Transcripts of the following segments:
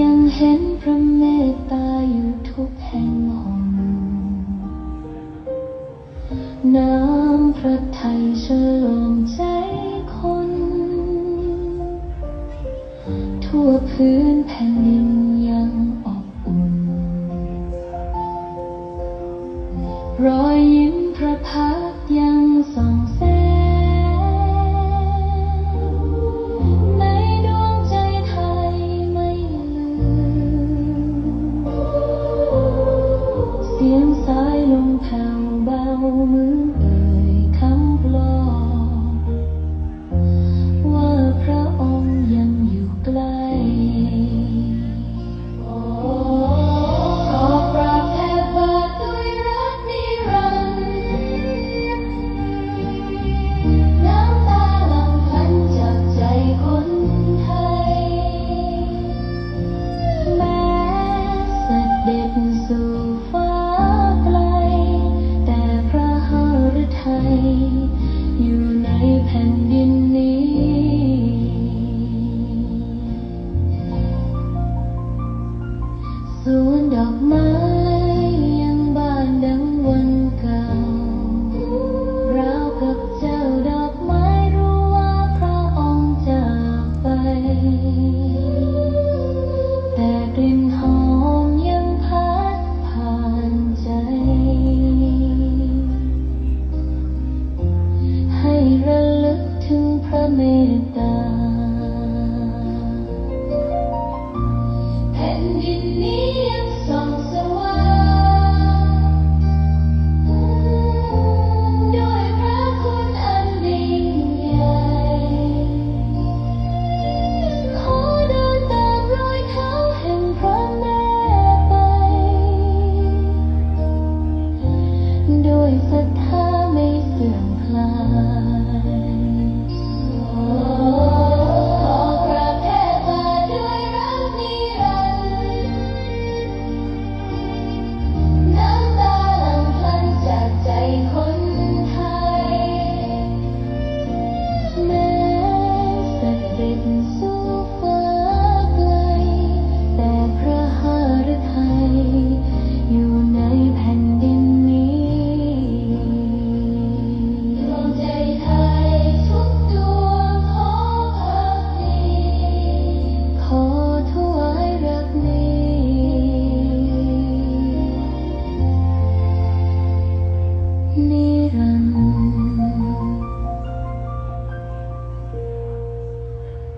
ยังเห็นพระเมตตาอยู่ทุกแห่งหนน้ำพระทัยฉลองใจคน ทั่วพื้นแผ่นดินยังอบอุ่น รอยยิ้มพระพัก เสียงสา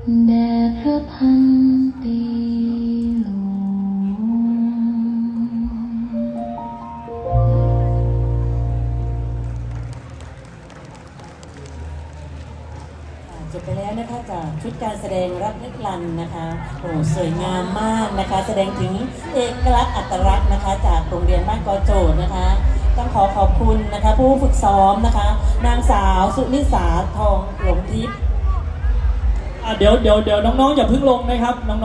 แด่พระพันปีหลวงจบไปแล้วนะคะจากชุดการแสดงรับนิรันดร์นะคะโอ้สวยงามมากนะคะ แสดงถึงเอกลักษณ์อัตลักษณ์นะคะ จากโรงเรียนบ้านกอโจดนะคะต้องขอขอบคุณนะคะ ผู้ฝึกซ้อมนะคะ นางสาวสุนิสาทองหลงทิพย์ เดี๋ยวเดี๋ยวเดี๋ยวน้องๆอย่าเพิ่งลงนะครับน้อง